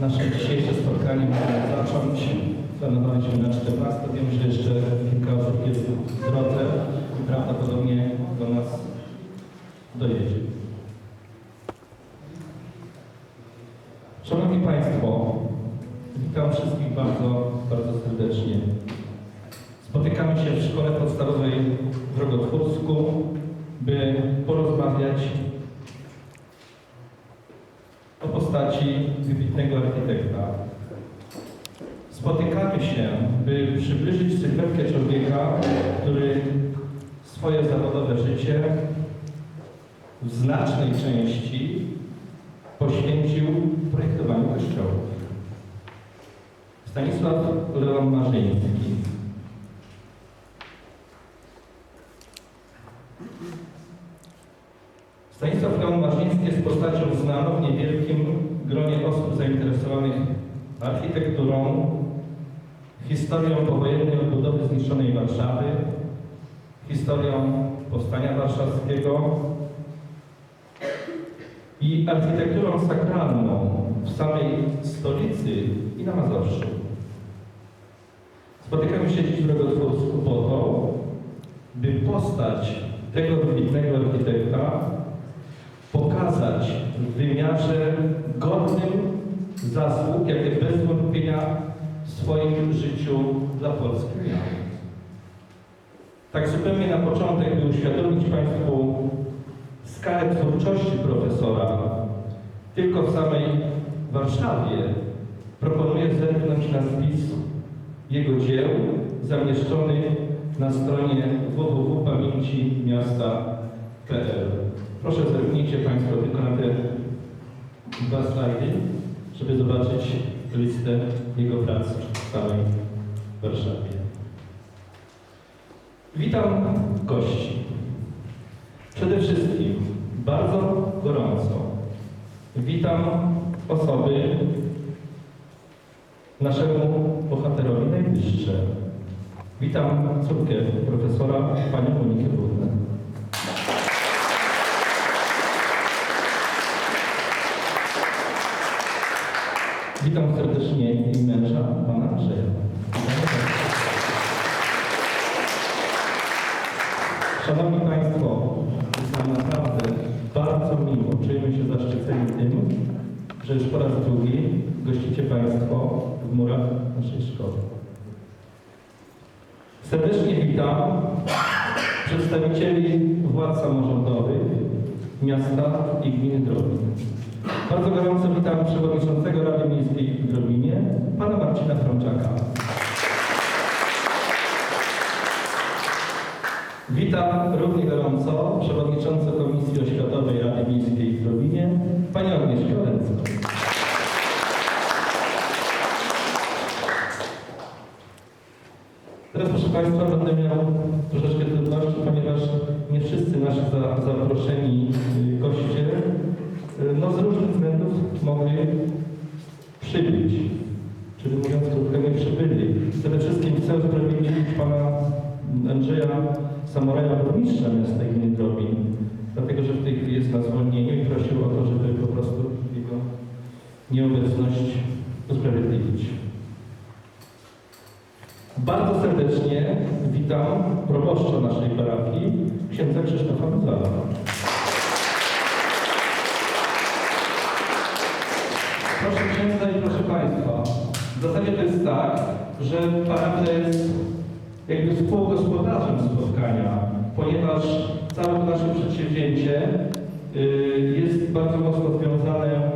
Nasze dzisiejsze spotkanie możemy zacząć. Planowaliśmy na 14. Wiem, że jeszcze kilka osób jest w drodze i prawdopodobnie do nas dojedzie. Szanowni Państwo, witam wszystkich bardzo, bardzo serdecznie. Spotykamy się w Szkole Podstawowej w Rogotwórsku, by porozmawiać postaci wybitnego architekta. Spotykamy się, by przybliżyć sylwetkę człowieka, który swoje zawodowe życie w znacznej części poświęcił projektowaniu kościołów. Stanisław Leon Marzyński. Stanisław Leon Marzyński jest postacią znaną w niewielkim gronie osób zainteresowanych architekturą, historią powojennej odbudowy zniszczonej Warszawy, historią powstania warszawskiego i architekturą sakralną w samej stolicy i na Mazowszu. Spotykamy się dziś w Rogotwórsku po to, by postać tego wybitnego architekta pokazać w wymiarze godnym zasług, jakie bez wątpienia w swoim życiu dla Polski miał. Tak zupełnie na początek, by uświadomić Państwu skalę twórczości profesora, tylko w samej Warszawie proponuję zerknąć na spis jego dzieł zamieszczony na stronie www.pamięcimiasta.pl. Proszę zerknijcie Państwo tylko na te dwa slajdy, żeby zobaczyć listę jego prac w całej Warszawie. Witam gości. Przede wszystkim bardzo gorąco witam osoby naszemu bohaterowi najbliższe. Witam córkę profesora, panią Monikę Brudnę. Witam serdecznie jej męża, pana Andrzeja. Szanowni Państwo, jest nam naprawdę bardzo miło, czujemy się zaszczyceni tym, że już po raz drugi gościcie Państwo w murach Serdecznie witam przedstawicieli władz samorządowych miasta i gminy Drobin. Bardzo gorąco witam przewodniczącego Rady Miejskiej w Drobinie, pana Marcina Frączaka. Witam równie gorąco przewodniczącą Komisji Oświatowej Rady Miejskiej w Drobinie, panią Agnieszkę Olencką. Proszę Państwa będę miał troszeczkę trudności, ponieważ nie wszyscy nasi za, zaproszeni y, goście y, no, z różnych względów mogli przybyć. Czyli mówiąc krótko, nie przybyli. Przede wszystkim chcę usprawiedliwić pana Andrzeja Samoraja, burmistrza miasta gminy Drobin, dlatego że w tej chwili jest na zwolnieniu i prosił o to, żeby po prostu jego nieobecność usprawiedliwić. Bardzo serdecznie witam proboszcza naszej parafii, księdza Krzysztofa Muzala. Proszę księdza i proszę Państwa, w zasadzie to jest tak, że parafia jest jakby współgospodarzem spotkania, ponieważ całe nasze przedsięwzięcie y, jest bardzo mocno związane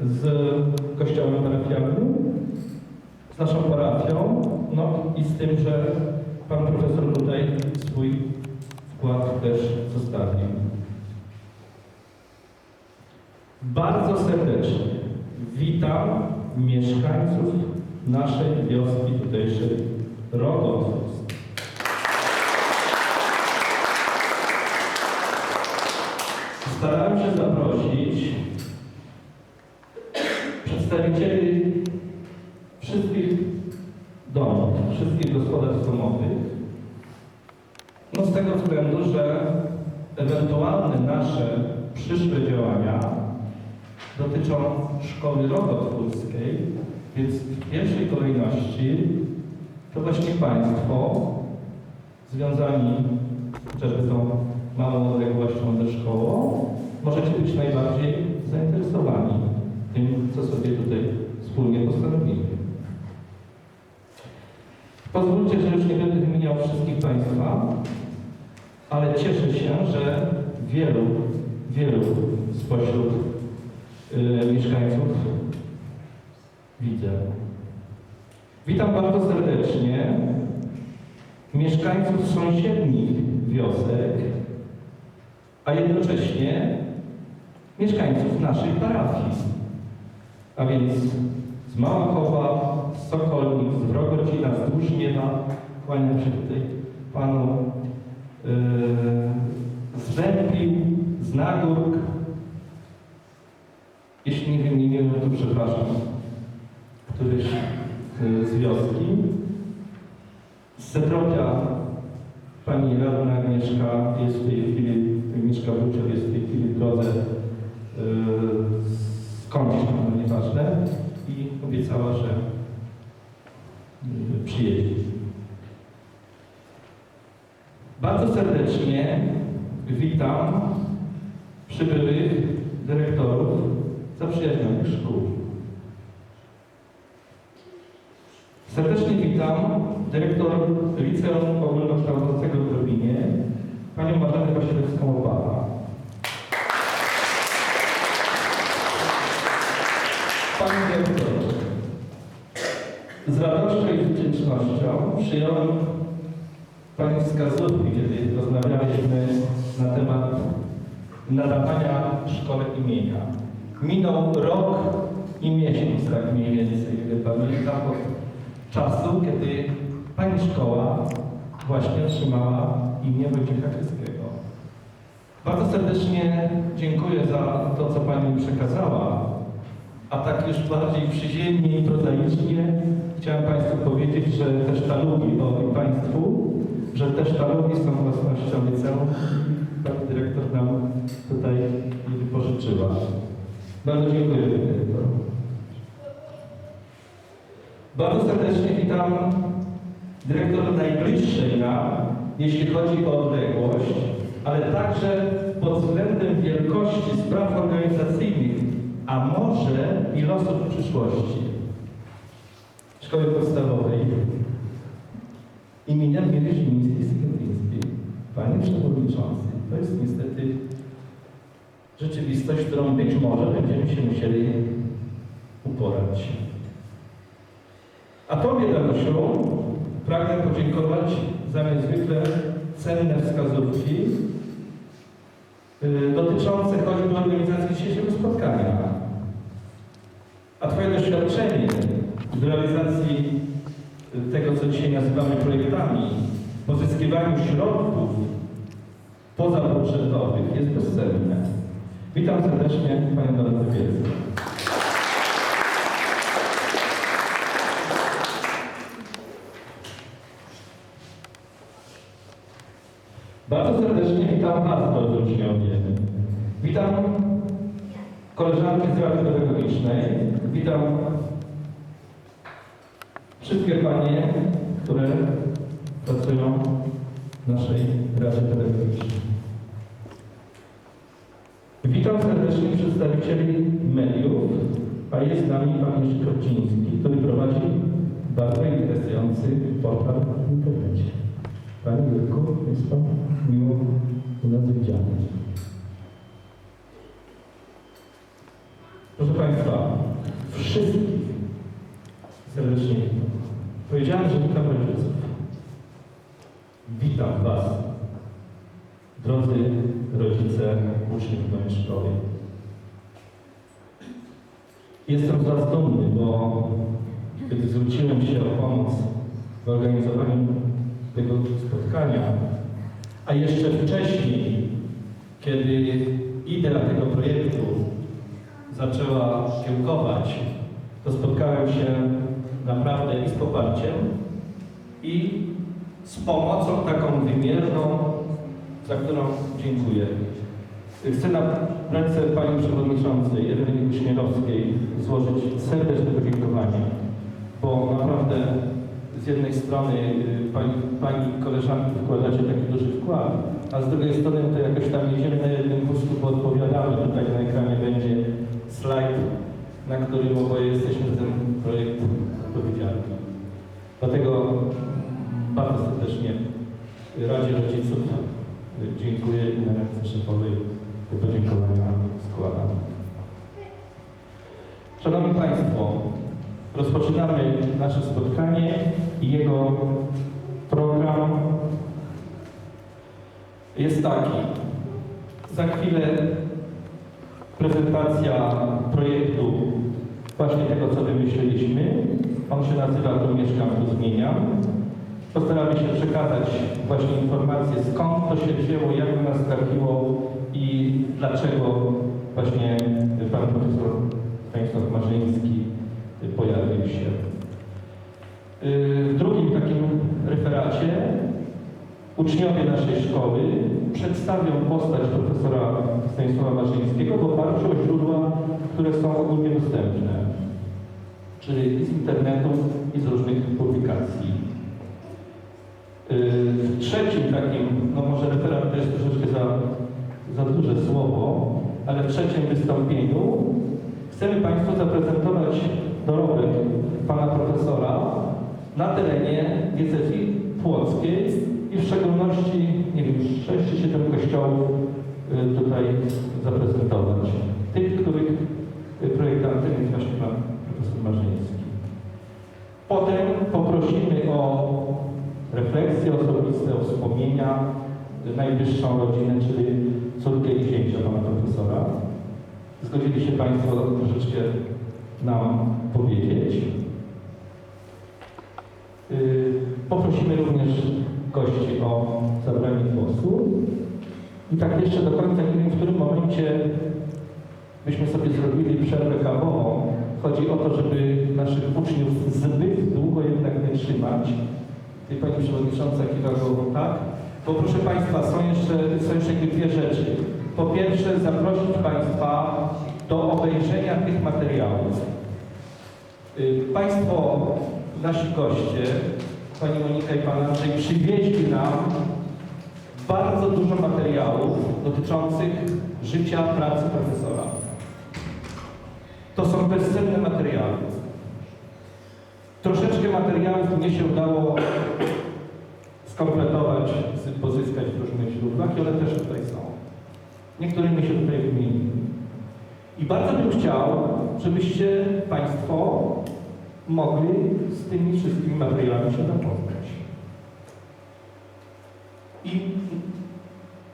z kościołem parafialnym, z naszą parafią, no i z tym, że pan profesor tutaj swój wkład też zostawił. Bardzo serdecznie witam mieszkańców naszej wioski tutejszej Rogotwórsk. Starałem się zaprosić przedstawicieli wszystkich domów, wszystkich gospodarstw domowych, no z tego względu, że ewentualne nasze przyszłe działania dotyczą szkoły robotwórskiej, więc w pierwszej kolejności to właśnie Państwo związani chociażby tą małą odległością ze szkołą, możecie być najbardziej zainteresowani tym, co sobie tutaj wspólnie postanowimy. Pozwólcie, że już nie będę wymieniał wszystkich Państwa, ale cieszę się, że wielu, wielu spośród y, mieszkańców widzę. Witam bardzo serdecznie mieszkańców sąsiednich wiosek, a jednocześnie mieszkańców naszej parafii. A więc z Małachowa, z Sokolnik, z Wrogodzina, z Dłużniewa, kłaniam się tutaj Panu, yy, z Wępił, z Nagórk. Jeśli nie wymieniłem, to przepraszam, któryś yy, z wioski. Z Setropia pani radna Agnieszka jest w tej chwili, Agnieszka Buczew jest w tej chwili w drodze yy, skądś tam, no nieważne, i obiecała, że yy, przyjedzie. Bardzo serdecznie witam przybyłych dyrektorów zaprzyjaźnionych szkół. Serdecznie witam dyrektor Liceum Ogólnokształcącego w Robinie, panią Marzenę Wasielewską-Obała. Panie dyrektorze, z radością i wdzięcznością przyjąłem Pani wskazówki, kiedy rozmawialiśmy na temat nadawania szkole imienia. Minął rok i miesiąc, tak mniej więcej, gdy pamiętam, od czasu, kiedy Pani szkoła właśnie otrzymała imię Wojciecha Kryskiego. Bardzo serdecznie dziękuję za to, co Pani mi przekazała, a tak już bardziej przyziemnie i prozaicznie chciałem Państwu powiedzieć, że te sztalugi, o i Państwu, że te sztalugi są własnością liceum. Pani dyrektor nam tutaj wypożyczyła. Bardzo dziękuję, dyrektor. Bardzo serdecznie witam dyrektor najbliższej nam, jeśli chodzi o odległość, ale także pod względem wielkości spraw organizacyjnych, a może i losów przyszłości. Szkoły Podstawowej imienia Miery Zimińskiej-Sygetyńskiej. Panie Przewodniczący, to jest niestety rzeczywistość, którą być może będziemy się musieli uporać. A Tobie, Danusiu, pragnę podziękować za niezwykle cenne wskazówki y, dotyczące choćby organizacji dzisiejszego spotkania. A Twoje doświadczenie w realizacji tego, co dzisiaj nazywamy projektami, pozyskiwaniu środków pozabudżetowych jest bezcenne. Witam serdecznie Panią Dorotę Bielską. Bardzo serdecznie witam Was, drodzy uczniowie. Witam koleżanki z Rady Pedagogicznej. Witam wszystkie Panie, które pracują w naszej Radzie Pedagogicznej. Witam serdecznie przedstawicieli mediów, a jest z nami Pan Jerzy Korciński, który prowadzi bardzo interesujący portal w internecie. Panie Jurku, jest Pan miło u nas widziany. Proszę Państwa, wszystkich serdecznie. Powiedziałem, że witam rodziców. Witam Was, drodzy uczniów mojej szkoły. Jestem z Was dumny, bo kiedy zwróciłem się o pomoc w organizowaniu tego spotkania, a jeszcze wcześniej, kiedy idea tego projektu zaczęła kiełkować, to spotkałem się naprawdę i z poparciem, i z pomocą taką wymierną, za którą dziękuję. Chcę na ręce Pani Przewodniczącej Eweliny Wiśniewskiej złożyć serdeczne podziękowanie, bo naprawdę z jednej strony y, Pani, pani koleżanki wkładacie taki duży wkład, a z drugiej strony to jakoś tam jedziemy na jednym wózku, bo odpowiadamy. Tutaj na ekranie będzie slajd, na którym oboje jesteśmy za ten projekt odpowiedzialni. Dlatego bardzo serdecznie Radzie Rodziców dziękuję i na ręce szefowej te podziękowania składam. Szanowni Państwo, rozpoczynamy nasze spotkanie i jego program jest taki. Za chwilę prezentacja projektu właśnie tego, co wymyśliliśmy. On się nazywa Tu mieszkam, tu zmieniam. Postaramy się przekazać właśnie informacje, skąd to się wzięło, jak nas trafiło dlaczego właśnie pan profesor Stanisław Marzyński pojawił się. Yy, W drugim takim referacie uczniowie naszej szkoły przedstawią postać profesora Stanisława Marzyńskiego w oparciu o źródła, które są ogólnie dostępne, czyli z internetu i z różnych publikacji. Yy, W trzecim takim, no może referat to jest troszeczkę za, za duże słowo, ale w trzecim wystąpieniu chcemy Państwu zaprezentować dorobek pana profesora na terenie diecezji płockiej i w szczególności, nie wiem, 6 czy 7 kościołów y, tutaj zaprezentować. Tych, których y, projektantem jest właśnie pan profesor Marzyński. Potem poprosimy o refleksje osobiste, o wspomnienia, y, najbliższą rodzinę, czyli córkę i zięcia pana profesora. Zgodzili się Państwo troszeczkę nam powiedzieć. Yy, Poprosimy również gości o zabranie głosu. I tak jeszcze do końca nie wiem, w którym momencie byśmy sobie zrobili przerwę kawową. Chodzi o to, żeby naszych uczniów zbyt długo jednak nie trzymać. I Pani Przewodnicząca kiwa głową, tak? Bo proszę Państwa, są jeszcze, są jeszcze dwie rzeczy. Po pierwsze, zaprosić Państwa do obejrzenia tych materiałów. Y, Państwo, nasi goście, Pani Monika i Pan Andrzej, przywieźli nam bardzo dużo materiałów dotyczących życia, pracy profesora. To są bezcenne materiały. Troszeczkę materiałów mnie się udało skompletować, pozyskać w różnych źródłach i one też tutaj są. Niektórymi się tutaj wymienili. I bardzo bym chciał, żebyście Państwo mogli z tymi wszystkimi materiałami się zapoznać. I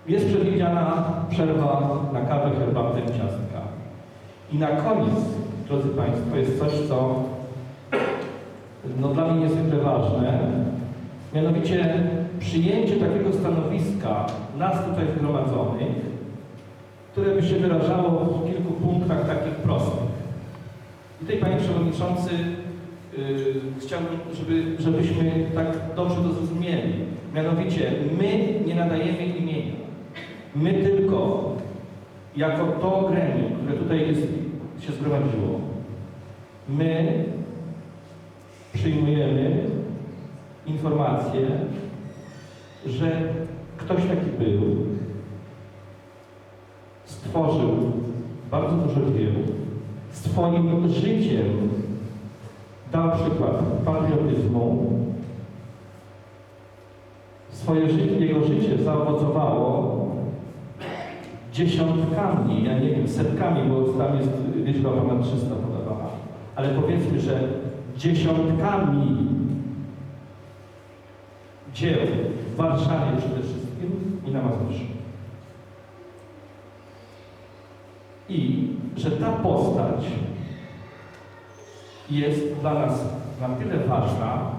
jest przewidziana przerwa na kawę, herbatę i ciastka. I na koniec, drodzy Państwo, jest coś, co no, dla mnie niezwykle ważne, mianowicie przyjęcie takiego stanowiska nas tutaj zgromadzonych, które by się wyrażało w kilku punktach takich prostych. I tutaj, Panie Przewodniczący, yy, chciałbym, żeby, żebyśmy tak dobrze to zrozumieli. Mianowicie, my nie nadajemy imienia. My tylko, jako to gremium, które tutaj jest, się zgromadziło, my przyjmujemy informację, że ktoś taki był, stworzył bardzo dużo dzieł, swoim życiem dał przykład patriotyzmu. Swoje życie, jego życie zaowocowało dziesiątkami, ja nie wiem, setkami, bo tam jest liczba ponad 300 podawana, ale powiedzmy, że dziesiątkami dzieł w Warszawie przede wszystkim i na Mazowszu. I że ta postać jest dla nas na tyle ważna,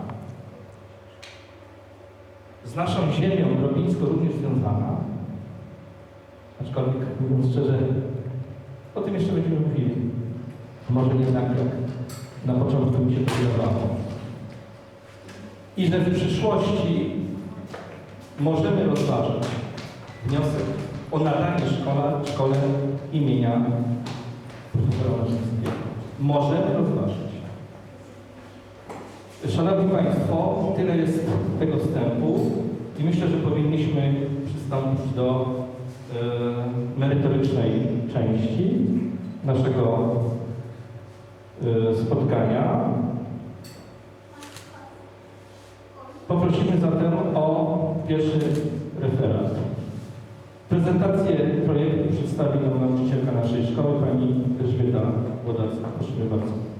z naszą ziemią drobińsko również związana, aczkolwiek mówiąc szczerze, o tym jeszcze będziemy mówili. Może nie tak jak na początku mi się wydawało. I że w przyszłości możemy rozważyć wniosek o nadanie szkola, szkole imienia profesora Łażewskiego. Możemy rozważyć. Szanowni Państwo, tyle jest tego wstępu i myślę, że powinniśmy przystąpić do e, merytorycznej części naszego e, spotkania. Poprosimy zatem o pierwszy referat. Prezentację projektu przedstawi nam nauczycielka naszej szkoły, pani Elżbieta Wodacka. Proszę bardzo.